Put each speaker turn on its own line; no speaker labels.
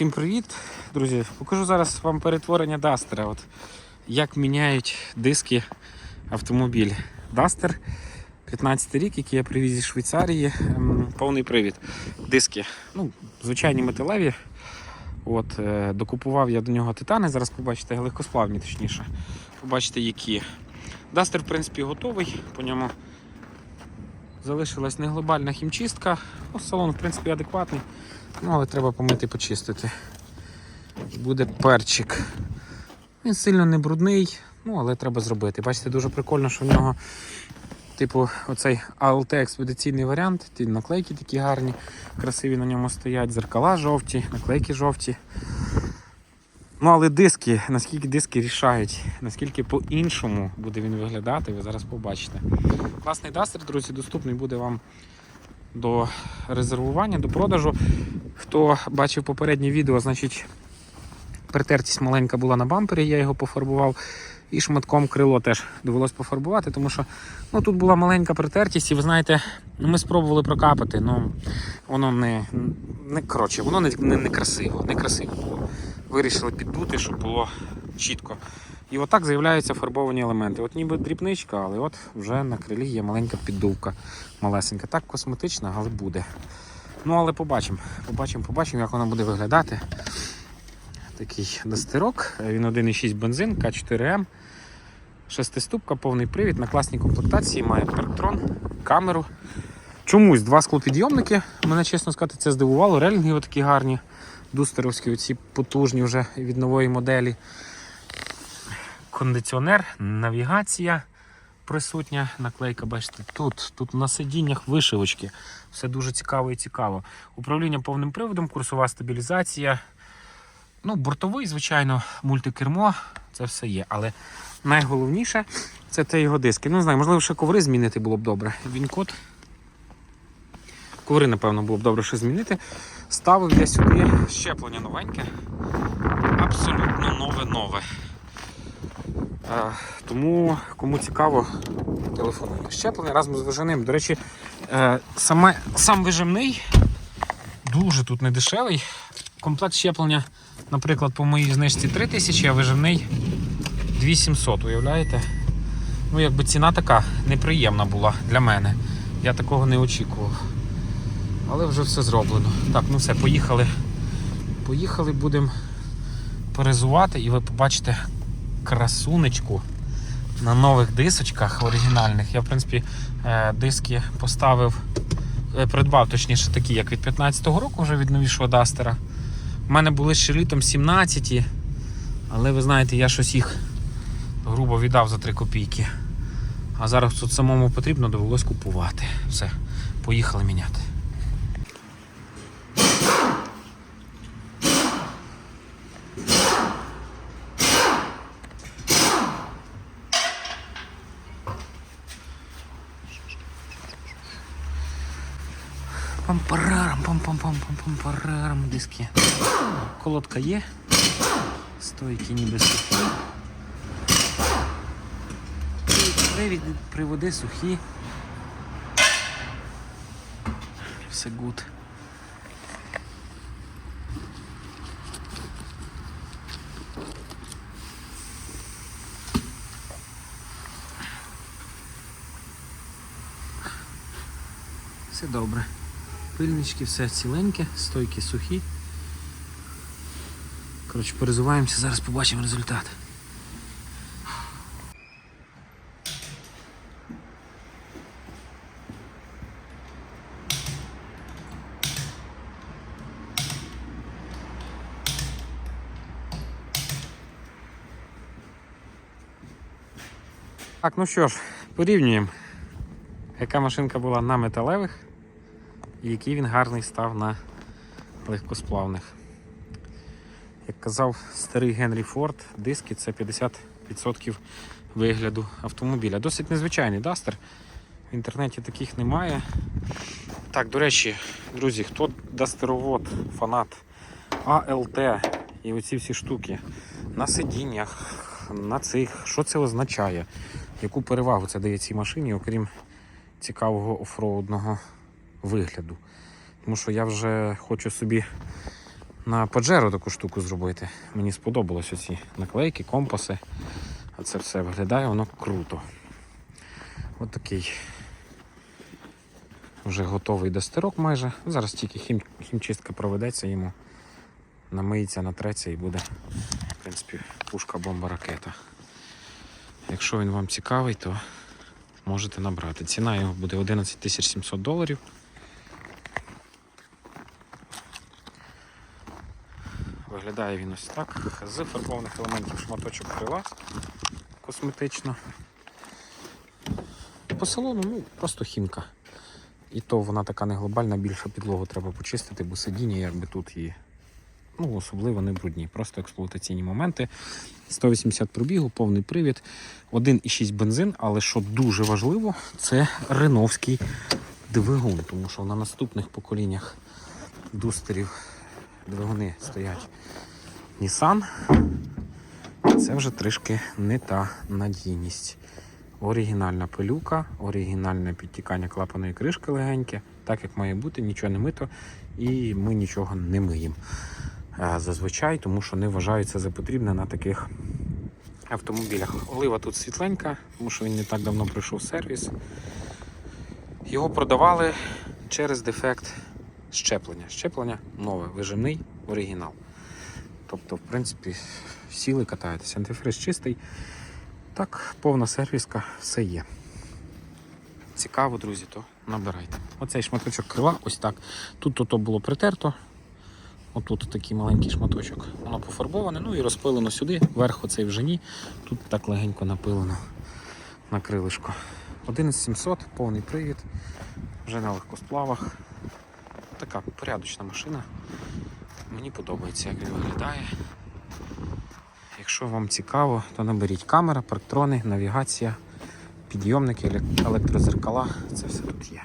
Всім привіт, друзі. Покажу зараз вам перетворення Дастера. От як міняють диски автомобіль. Дастер 15 рік, який я привіз зі Швейцарії, ем, повний привід. Диски, ну, звичайні металеві. От, е, докупував я до нього титани, зараз побачите, легкосплавні точніше. Побачите, які. Дастер, в принципі, готовий. По ньому залишилась неглобальна хімчистка. Ну, салон, в принципі, адекватний. Ну, але треба помити почистити. Буде перчик. Він сильно не брудний, ну але треба зробити. Бачите, дуже прикольно, що в нього, типу, оцей ALT експедиційний варіант. Ті наклейки такі гарні, красиві на ньому стоять, зеркала жовті, наклейки жовті. Ну, але диски, наскільки диски рішають, наскільки по-іншому буде він виглядати, ви зараз побачите. Класний дастер, друзі, доступний буде вам до резервування, до продажу. Хто бачив попереднє відео, значить притертість маленька була на бампері, я його пофарбував. І шматком крило теж довелось пофарбувати, тому що ну, тут була маленька притертість, і ви знаєте, ну, ми спробували прокапати, ну воно не, не коротше, воно не, не, не красиво, не красиво було. Вирішили піддути, щоб було чітко. І отак з'являються фарбовані елементи. От ніби дрібничка, але от вже на крилі є маленька піддувка малесенька. Так косметична, але буде. Ну, але побачимо. Побачимо, побачимо, як вона буде виглядати. Такий дастерок. Він 1,6 бензин, К4М. Шестиступка, повний привід на класній комплектації, має парктрон, камеру. Чомусь два склопідйомники. Мене, чесно сказати, це здивувало. Релінги такі гарні, дустеровські, оці потужні вже від нової моделі. Кондиціонер, навігація присутня, наклейка, бачите, тут, тут на сидіннях вишивочки. Все дуже цікаво і цікаво. Управління повним приводом, курсова стабілізація. Ну, бортовий, звичайно, мультикермо, це все є. Але найголовніше це те його диски. Ну, не знаю, можливо, ще коври змінити було б добре. Він код. Коври, напевно, було б добре ще змінити. Ставив я сюди щеплення новеньке. Абсолютно нове-нове. Тому, кому цікаво, телефонуйте. Щеплення разом з виженим. До речі, е, саме, сам вижимний дуже тут не дешевий. Комплект щеплення, наприклад, по моїй знижці 3000, а виживний 2700, уявляєте? Ну, якби ціна така неприємна була для мене. Я такого не очікував. Але вже все зроблено. Так, ну все, поїхали. Поїхали, будемо перезувати і ви побачите красунечку на нових дисочках оригінальних. Я, в принципі, е, диски поставив, е, придбав точніше такі, як від 15-го року, вже від новішого Дастера. У мене були ще літом 17, але ви знаєте, я щось їх грубо віддав за 3 копійки. А зараз тут самому потрібно довелось купувати. Все, поїхали міняти. Пампарарам, пам-пам-пам-пам-пампарарам диски. Колодка є. Стойки ніби сухі. Привід, приводи сухі. Все гуд. Все добре. Пильнички, все ціленьке, стойки сухі. Коротше, перезуваємося, зараз побачимо результат. Так, ну що ж, порівнюємо, яка машинка була на металевих і який він гарний став на легкосплавних. Як казав старий Генрі Форд, диски це 50% вигляду автомобіля. Досить незвичайний дастер. В інтернеті таких немає. Так, до речі, друзі, хто дастеровод, фанат АЛТ і оці всі штуки на сидіннях, на цих, що це означає? Яку перевагу це дає цій машині, окрім цікавого офроудного вигляду. Тому що я вже хочу собі на Pajero таку штуку зробити. Мені сподобалось оці наклейки, компаси. А це все виглядає воно круто. От такий вже готовий достирок майже. Зараз тільки хім, хімчистка проведеться йому. Намиється, натреться і буде, в принципі, пушка бомба ракета. Якщо він вам цікавий, то можете набрати. Ціна його буде 11 700 доларів. Виглядає він ось так. З фарбованих елементів шматочок крила косметично. По салону, ну, просто хімка. І то вона така не глобальна, більше підлогу треба почистити, бо сидіння якби тут і ну, особливо не брудні. Просто експлуатаційні моменти. 180 пробігу, повний привід, 1,6 бензин, але що дуже важливо, це реновський двигун, тому що на наступних поколіннях дустерів двигуни стоять Nissan. Це вже трішки не та надійність. Оригінальна пилюка, оригінальне підтікання клапаної кришки легеньке, так як має бути, нічого не мито, і ми нічого не миємо. Е, Зазвичай, тому що не вважаю це за потрібне на таких автомобілях. Олива тут світленька, тому що він не так давно пройшов сервіс. Його продавали через дефект щеплення. Щеплення нове, вижимний оригінал. Тобто, в принципі, сіли катаєтесь. Антифриз чистий. Так, повна сервіска, все є. Цікаво, друзі, то набирайте. Оцей шматочок крила, ось так. Тут то було притерто. Отут такий маленький шматочок. Воно пофарбоване, ну і розпилено сюди, вверх оцей в жені. Тут так легенько напилено на крилишко. 11700, повний привід, вже на легкосплавах. Така порядочна машина. Мені подобається, як він виглядає. Якщо вам цікаво, то наберіть камера, парктрони, навігація, підйомники, електрозеркала. Це все тут є.